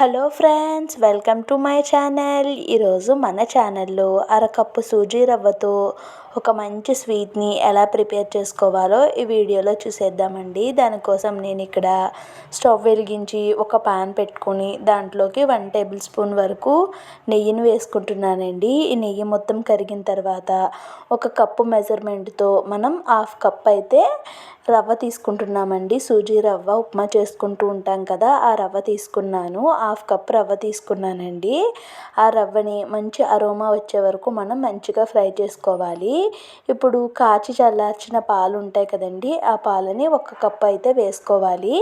Hello friends welcome to my channel. ఈరోజు మన ఛానల్లో అరకప్పు సూజీ రవ్వతో ఒక మంచి స్వీట్ని ఎలా ప్రిపేర్ చేసుకోవాలో ఈ వీడియోలో చూసేద్దామండి. దానికోసం నేను ఇక్కడ స్టవ్ వెలిగించి ఒక పాన్ పెట్టుకొని దాంట్లోకి వన్ టేబుల్ స్పూన్ వరకు నెయ్యిని వేసుకుంటున్నానండి. ఈ నెయ్యి మొత్తం కరిగిన తర్వాత ఒక కప్పు మెజర్మెంట్తో మనం హాఫ్ కప్ అయితే రవ్వ తీసుకుంటున్నామండి. సూజీ రవ్వ ఉప్మా చేసుకుంటూ ఉంటాం కదా ఆ రవ్వ తీసుకున్నాను. హాఫ్ కప్ రవ్వ తీసుకున్నానండి. ఆ రవ్వని మంచి అరోమా వచ్చే వరకు మనం మంచిగా ఫ్రై చేసుకోవాలి. ఇప్పుడు కాచి చల్లార్చిన పాలు ఉంటాయి కదండి ఆ పాలని ఒక కప్పు అయితే వేసుకోవాలి.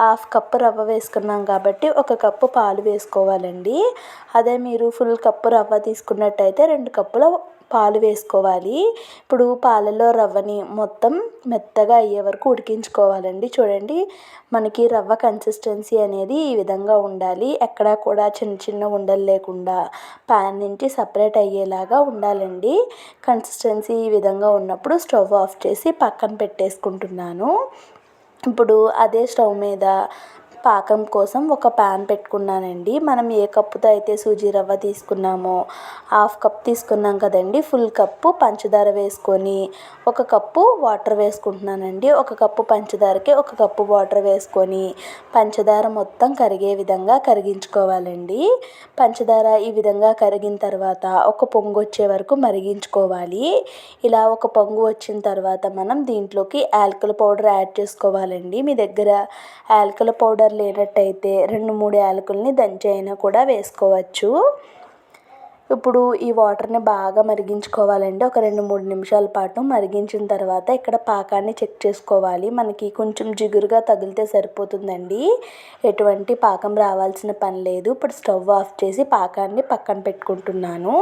హాఫ్ కప్పు రవ్వ వేసుకున్నాం కాబట్టి ఒక కప్పు పాలు వేసుకోవాలండి. అదే మీరు ఫుల్ కప్పు రవ్వ తీసుకున్నట్టయితే రెండు కప్పుల పాలు వేసుకోవాలి. ఇప్పుడు పాలలో రవ్వని మొత్తం మెత్తగా అయ్యే వరకు ఉడికించుకోవాలండి. చూడండి మనకి రవ్వ కన్సిస్టెన్సీ అనేది ఈ విధంగా ఉండాలి. ఎక్కడా కూడా చిన్న చిన్న ఉండలు లేకుండా ప్యాన్ నుంచి సపరేట్ అయ్యేలాగా ఉండాలండి. కన్సిస్టెన్సీ ఈ విధంగా ఉన్నప్పుడు స్టవ్ ఆఫ్ చేసి పక్కన పెట్టేసుకుంటున్నాను. ఇప్పుడు అదే స్టవ్ మీద పాకం కోసం ఒక ప్యాన్ పెట్టుకున్నానండి. మనం ఏ కప్పుతో అయితే సూజీ రవ్వ తీసుకున్నామో హాఫ్ కప్ తీసుకున్నాం కదండి. ఫుల్ కప్పు పంచదార వేసుకొని ఒక కప్పు వాటర్ వేసుకుంటున్నానండి. ఒక కప్పు పంచదారకి ఒక కప్పు వాటర్ వేసుకొని పంచదార మొత్తం కరిగే విధంగా కరిగించుకోవాలండి. పంచదార ఈ విధంగా కరిగిన తర్వాత ఒక పొంగు వచ్చే వరకు మరిగించుకోవాలి. ఇలా ఒక పొంగు వచ్చిన తర్వాత మనం దీంట్లోకి యాలకుల పౌడర్ యాడ్ చేసుకోవాలండి. మీ దగ్గర యాలకుల పౌడర్ లేనట్టయితే రెండు మూడు యాలకుల్ని దంచైనా కూడా వేసుకోవచ్చు. ఇప్పుడు ఈ వాటర్ని బాగా మరిగించుకోవాలండి. ఒక రెండు మూడు నిమిషాల పాటు మరిగించిన తర్వాత ఇక్కడ పాకాన్ని చెక్ చేసుకోవాలి. మనకి కొంచెం జిగురుగా తగిలితే సరిపోతుందండి. ఎటువంటి పాకం రావాల్సిన పని లేదు. ఇప్పుడు స్టవ్ ఆఫ్ చేసి పాకాన్ని పక్కన పెట్టుకుంటున్నాను.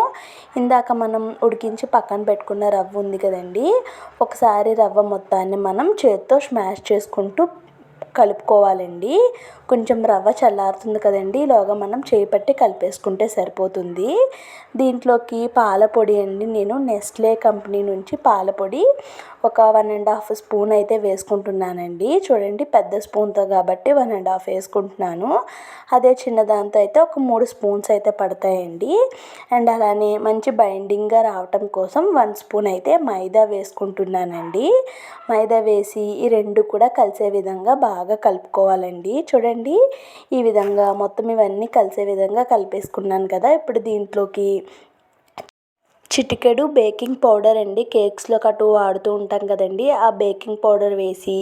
ఇందాక మనం ఉడికించి పక్కన పెట్టుకున్న రవ్వ ఉంది కదండి. ఒకసారి రవ్వ మొత్తాన్ని మనం చేత్తో స్మాష్ చేసుకుంటూ కలుపుకోవాలండి. కొంచెం రవ్వ చల్లారుతుంది కదండి. ఈలోగా మనం చేయి పట్టి కలిపేసుకుంటే సరిపోతుంది. దీంట్లోకి పాలపొడి అండి. నేను నెస్లే కంపెనీ నుంచి పాలపొడి ఒక వన్ అండ్ హాఫ్ స్పూన్ అయితే వేసుకుంటున్నానండి. చూడండి పెద్ద స్పూన్తో కాబట్టి వన్ అండ్ హాఫ్ వేసుకుంటున్నాను. అదే చిన్నదాంతో అయితే ఒక మూడు స్పూన్స్ అయితే పడతాయండి. అండ్ అలానే మంచి బైండింగ్గా రావటం కోసం వన్ స్పూన్ అయితే మైదా వేసుకుంటున్నానండి. మైదా వేసి ఈ రెండు కూడా కలిసే విధంగా బాగా కలుపుకోవాలండి. చూడండి ఈ విధంగా మొత్తం ఇవన్నీ కలిసే విధంగా కలిపేసుకున్నాను కదా. ఇప్పుడు దీంట్లోకి చిటికెడు బేకింగ్ పౌడర్ అండి. కేక్స్లో కటు వాడుతూ ఉంటాం కదండి. ఆ బేకింగ్ పౌడర్ వేసి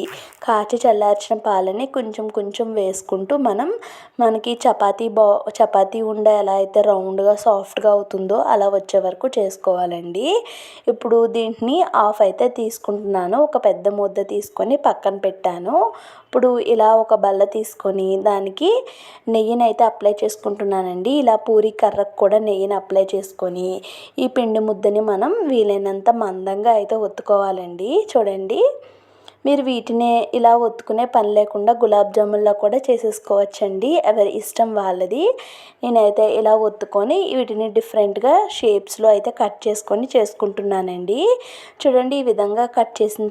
కాచి చల్లార్చిన పాలని కొంచెం కొంచెం వేసుకుంటూ మనం మనకి చపాతీ బా చపాతీ ఉండ ఎలా అయితే రౌండ్గా సాఫ్ట్గా అవుతుందో అలా వచ్చే వరకు చేసుకోవాలండి. ఇప్పుడు దీంట్ని ఆఫ్ అయితే తీసుకుంటున్నాను. ఒక పెద్ద ముద్ద తీసుకొని పక్కన పెట్టాను. ఇప్పుడు ఇలా ఒక బల్ల తీసుకొని దానికి నెయ్యిని అయితే అప్లై చేసుకుంటున్నానండి. ఇలా పూరి కర్రకు కూడా నెయ్యిని అప్లై చేసుకొని ఈ పిండి ముద్దని మనం వీలైనంత మందంగా అయితే ఒత్తుకోవాలండి. చూడండి. మీరు వీటిని ఇలా ఒత్తుకునే పని లేకుండా గులాబ్ జామున్లా కూడా చేసేసుకోవచ్చండి. ఎవరి ఇష్టం వాళ్ళది. నేనైతే ఇలా ఒత్తుకొని వీటిని డిఫరెంట్గా షేప్స్లో అయితే కట్ చేసుకొని చేసుకుంటున్నానండి. చూడండి ఈ విధంగా కట్ చేసిన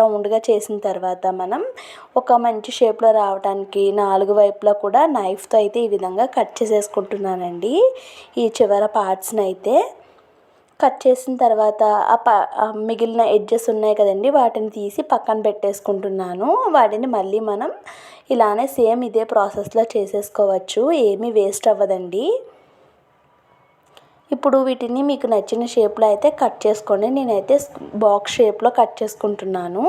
రౌండ్గా చేసిన తర్వాత మనం ఒక మంచి షేప్లో రావడానికి నాలుగు వైపులా కూడా నైఫ్తో అయితే ఈ విధంగా కట్ చేసేసుకుంటున్నానండి. ఈ చివర పార్ట్స్ని అయితే కట్ చేసిన తర్వాత ఆ ప మిగిలిన ఎడ్జెస్ ఉన్నాయి కదండి వాటిని తీసి పక్కన పెట్టేసుకుంటున్నాను. వాటిని మళ్ళీ మనం ఇలానే సేమ్ ఇదే ప్రాసెస్లో చేసేసుకోవచ్చు ఏమీ వేస్ట్ అవ్వదండి. ఇప్పుడు వీటిని మీకు నచ్చిన షేప్లో అయితే కట్ చేసుకోండి. నేనైతే బాక్స్ షేప్లో కట్ చేసుకుంటున్నాను.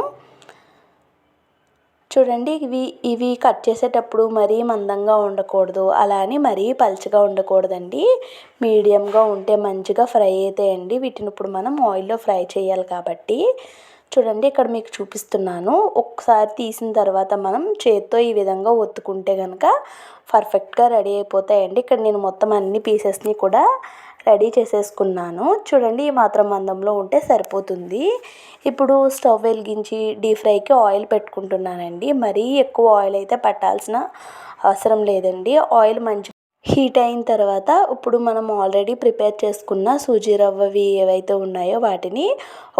చూడండి ఇవి ఇవి కట్ చేసేటప్పుడు మరీ మందంగా ఉండకూడదు. అలా అని మరీ పలుచగా ఉండకూడదండి. మీడియంగా ఉంటే మంచిగా ఫ్రై అవుతాయండి వీటిని ఇప్పుడు మనం ఆయిల్లో ఫ్రై చేయాలి కాబట్టి. చూడండి ఇక్కడ మీకు చూపిస్తున్నాను. ఒకసారి తీసిన తర్వాత మనం చేత్తో ఈ విధంగా ఒత్తుకుంటే కనుక పర్ఫెక్ట్గా రెడీ అయిపోతాయండి. ఇక్కడ నేను మొత్తం అన్ని పీసెస్ని కూడా రెడీ చేసేసుకున్నాను. చూడండి ఈ మాత్రం మందంలో ఉంటే సరిపోతుంది. ఇప్పుడు స్టవ్ వెలిగించి డీప్ ఫ్రైకి ఆయిల్ పెట్టుకుంటున్నానండి. మరీ ఎక్కువ ఆయిల్ అయితే పట్టాల్సిన అవసరం లేదండి. ఆయిల్ మంచి హీట్ అయిన తర్వాత ఇప్పుడు మనం ఆల్రెడీ ప్రిపేర్ చేసుకున్న సూజీ రవ్వవి ఏవైతే ఉన్నాయో వాటిని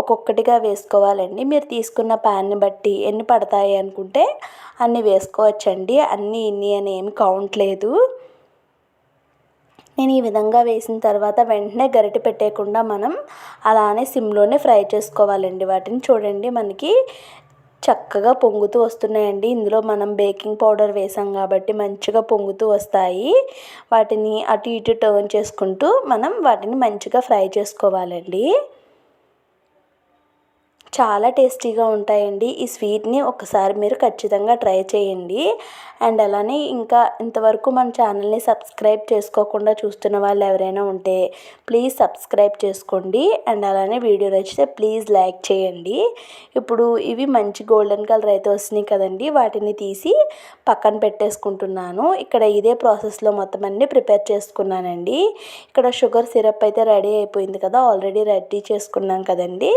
ఒక్కొక్కటిగా వేసుకోవాలండి. మీరు తీసుకున్న ప్యాన్ని బట్టి ఎన్ని పడతాయి అనుకుంటే అన్ని వేసుకోవచ్చండి. అన్నీ ఇన్ని అని ఏమి కౌంట్ లేదు. నేను ఈ విధంగా వేసిన తర్వాత వెంటనే గరిటె పెట్టేయకుండా మనం అలానే సిమ్లోనే ఫ్రై చేసుకోవాలండి. వాటిని చూడండి మనకి చక్కగా పొంగుతూ వస్తున్నాయండి. ఇందులో మనం బేకింగ్ పౌడర్ వేసాం కాబట్టి మంచిగా పొంగుతూ వస్తాయి. వాటిని అటు ఇటు టర్న్ చేసుకుంటూ మనం వాటిని మంచిగా ఫ్రై చేసుకోవాలండి. చాలా టేస్టీగా ఉంటాయండి. ఈ స్వీట్ని ఒకసారి మీరు ఖచ్చితంగా ట్రై చేయండి. అండ్ అలానే ఇంకా ఇంతవరకు మన ఛానల్ని సబ్స్క్రైబ్ చేసుకోకుండా చూస్తున్న వాళ్ళు ఎవరైనా ఉంటే ప్లీజ్ సబ్స్క్రైబ్ చేసుకోండి. అండ్ అలానే వీడియో నచ్చితే ప్లీజ్ లైక్ చేయండి. ఇప్పుడు ఇవి మంచి గోల్డెన్ కలర్ అయితే వస్తున్నాయి కదండి. వాటిని తీసి పక్కన పెట్టేసుకుంటున్నాను. ఇక్కడ ఇదే ప్రాసెస్లో మొత్తం అన్ని ప్రిపేర్ చేసుకున్నానండి. ఇక్కడ షుగర్ సిరప్ అయితే రెడీ అయిపోయింది కదా. ఆల్రెడీ రెడీ చేసుకున్నాం కదండి.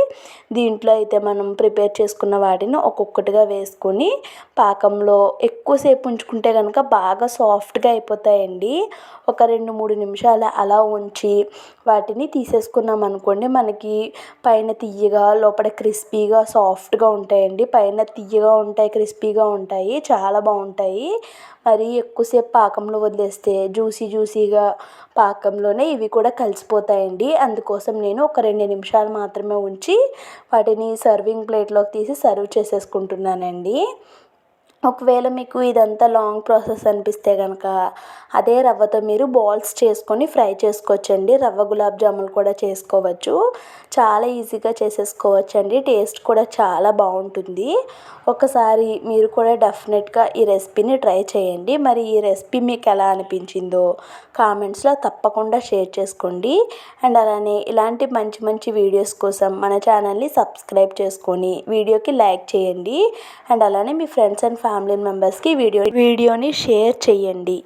దీంట్లో అయితే మనం ప్రిపేర్ చేసుకున్న వాటిని ఒక్కొక్కటిగా వేసుకొని పాకంలో ఎక్కువసేపు ఉంచుకుంటే కనుక బాగా సాఫ్ట్గా అయిపోతాయండి. ఒక రెండు మూడు నిమిషాలు అలా ఉంచి వాటిని తీసేసుకున్నాం అనుకోండి మనకి పైన తియ్యగా లోపల క్రిస్పీగా సాఫ్ట్గా ఉంటాయండి. పైన తియ్యగా ఉంటాయి క్రిస్పీగా ఉంటాయి చాలా బాగుంటాయి. మరి ఎక్కువసేపు పాకంలో వదిలేస్తే జ్యూసీ జ్యూసీగా పాకంలోనే ఇవి కూడా కలిసిపోతాయండి. అందుకోసం నేను ఒక రెండు నిమిషాలు మాత్రమే ఉంచి వాటిని సర్వింగ్ ప్లేట్లోకి తీసి సర్వ్ చేసేసుకుంటున్నానండి. ఒకవేళ మీకు ఇదంతా లాంగ్ ప్రాసెస్ అనిపిస్తే కనుక అదే రవ్వతో మీరు బాల్స్ చేసుకొని ఫ్రై చేసుకోవచ్చండి. రవ్వ గులాబ్ జాములు కూడా చేసుకోవచ్చు. చాలా ఈజీగా చేసేసుకోవచ్చండి. టేస్ట్ కూడా చాలా బాగుంటుంది. ఒకసారి మీరు కూడా డెఫినెట్గా ఈ రెసిపీని ట్రై చేయండి. మరి ఈ రెసిపీ మీకు ఎలా అనిపించిందో కామెంట్స్లో తప్పకుండా షేర్ చేసుకోండి. అండ్ అలానే ఇలాంటి మంచి మంచి వీడియోస్ కోసం మన ఛానల్ని సబ్స్క్రైబ్ చేసుకొని వీడియోకి లైక్ చేయండి. అండ్ అలానే మీ ఫ్రెండ్స్ అండ్ ఫ్యామిలీ మెంబర్స్కి వీడియో వీడియోని షేర్ చేయండి